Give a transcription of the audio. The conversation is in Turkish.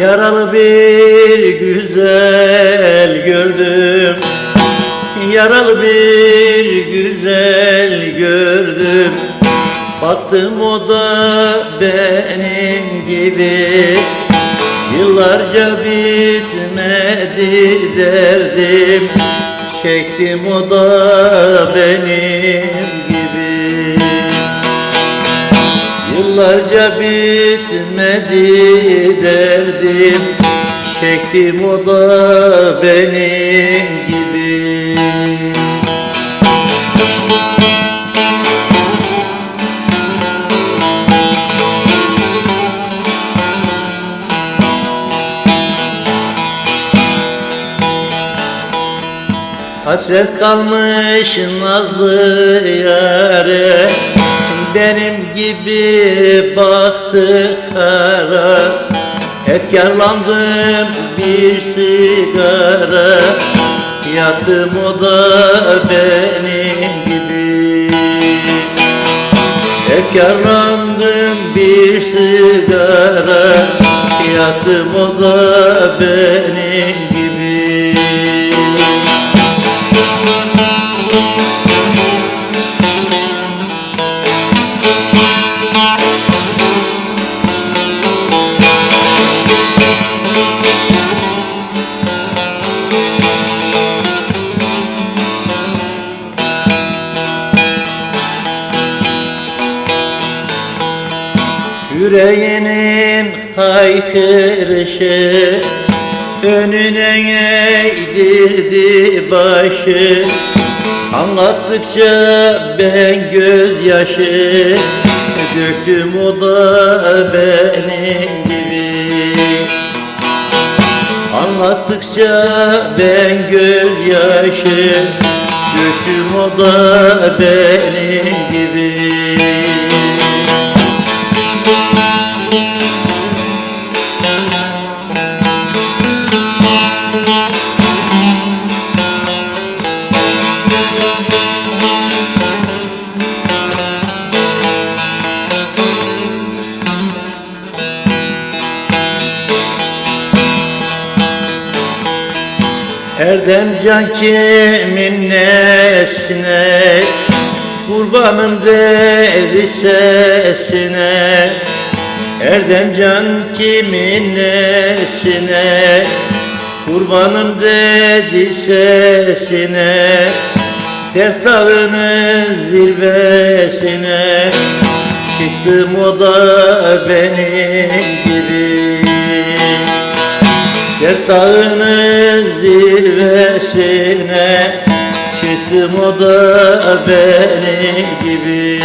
Yaralı bir güzel gördüm. Yaralı bir güzel Baktım o da benim gibi. Yıllarca bitmedi derdim. Çektim o da benim gibi. Yıllarca bitmedi derdim. Çektim o da benim gibi Hasret kalmış nazlı yare Benim gibi baktı kara. Efkarlandım bir sigara. Yaktım o da benim gibi. Efkarlandım bir sigara. Yaktım o da benim Yüreğinin haykırışı Önüne eğdirdi başı. Anlattıkça ben gözyaşı Döktüm o da benim gibi. Anlattıkça ben gözyaşı Döktüm o da benim gibi Erdem can kimin nesine? Kurbanım dedi sesine Erdem can kimin nesine? Kurbanım dedi sesine Dert dağının zirvesine. Çıktım o da benim gibi dağının zirvesine Çıktım o da benim gibi